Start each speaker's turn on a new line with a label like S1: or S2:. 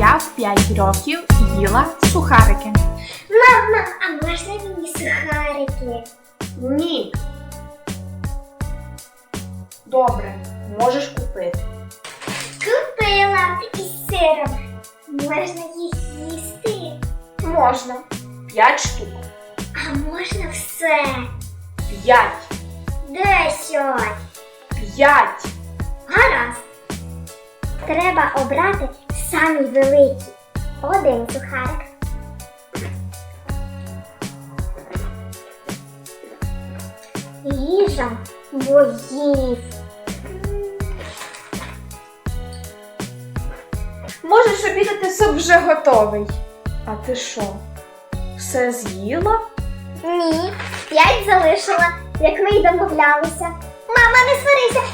S1: я в 5 років їла сухарики.
S2: Мама, а можна мені сухарики?
S1: Ні. Добре, можеш купити.
S2: Купила із сиром. Можна їх їсти?
S1: Можна. 5 штук.
S2: А можна все?
S1: 5.
S2: Десять.
S1: 5.
S2: Гаразд. Треба обрати самі великі. Один сухарик. Їжа боїв.
S1: Можеш обідати суп вже готовий. А ти що? Все з'їла?
S2: Ні, п'ять залишила, як ми й домовлялися. Мама, не сварися,